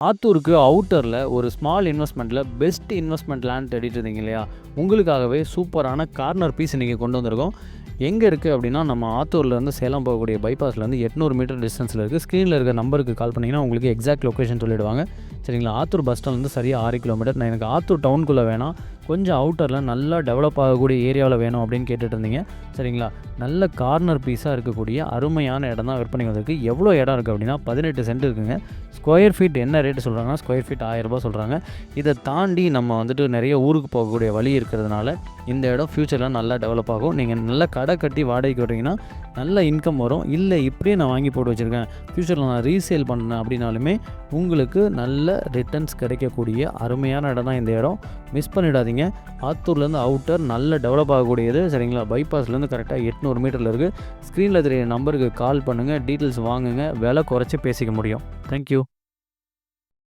ஆத்தூருக்கு அவுட்டரில் ஒரு ஸ்மால் இன்வெஸ்ட்மெண்ட்டில் பெஸ்ட் இன்வெஸ்ட்மெண்ட் லேண்ட் தேடிட்டு இருந்தீங்க இல்லையா? உங்களுக்காகவே சூப்பரான கார்னர் பீஸ் இன்றைக்கி கொண்டு வந்திருக்கோம். எங்கே இருக்குது அப்படின்னா நம்ம ஆத்தூர்லேருந்து சேலம் போகக்கூடிய பைபாஸ்லேருந்து எட்நூறு மீட்டர் டிஸ்டன்ஸில் இருக்குது ஸ்க்ரீனில் இருக்க நம்பருக்கு கால் பண்ணிங்கன்னா உங்களுக்கு எக்ஸாக்ட் லொக்கேஷன் சொல்லிவிடுவாங்க சரிங்களா? ஆத்தூர் பஸ் ஸ்டாண்ட்லேருந்து சரியாக ஆறு கிலோமீட்டர் நான் எனக்கு ஆத்தூர் டவுனுக்குள்ளே வேணாம். கொஞ்சம் அவுட்டரில் நல்லா டெவலப் ஆகக்கூடிய ஏரியாவில் வேணும் அப்படின்னு கேட்டுட்டு இருந்தீங்க சரிங்களா? நல்ல கார்னர் பீஸாக இருக்கக்கூடிய அருமையான இடம் தான் விற்பனை வந்திருக்கு. எவ்வளோ இடம் இருக்குது அப்படின்னா பதினெட்டு சென்ட் இருக்குங்க. ஸ்கொயர் ஃபீட் என்ன ரேட்டு சொல்கிறாங்கன்னா ஸ்கொயர் ஃபீட் ஆயிரரூபா சொல்கிறாங்க இதை தாண்டி நம்ம வந்துட்டு நிறைய ஊருக்கு போகக்கூடிய வழி இருக்கிறதுனால இந்த இடம் ஃப்யூச்சரில் நல்லா டெவலப் ஆகும். நீங்கள் நல்ல கடை கட்டி வாடகைக்கு விட்றீங்கன்னா நல்ல இன்கம் வரும். இல்லை இப்படியே நான் வாங்கி போட்டு வச்சுருக்கேன். ஃப்யூச்சரில் நான் ரீசேல் பண்ணேன் அப்படின்னாலுமே உங்களுக்கு நல்ல ரிட்டர்ன்ஸ் கிடைக்கக்கூடிய அருமையான இடம் தான் இந்த இடம். மிஸ் பண்ணிடாதீங்க. ஆத்தூர்லேருந்து அவுட்டர் நல்ல டெவலப் ஆகக்கூடியது. சரிங்களா? பைபாஸ்லேருந்து கரெக்டாக எட்நூறு மீட்டரில் இருக்குது ஸ்க்ரீனில் தெரிய நம்பருக்கு கால் பண்ணுங்கள் டீட்டெயில்ஸ் வாங்குங்க. விலை குறைச்சி பேசிக்க முடியும். தேங்க்யூ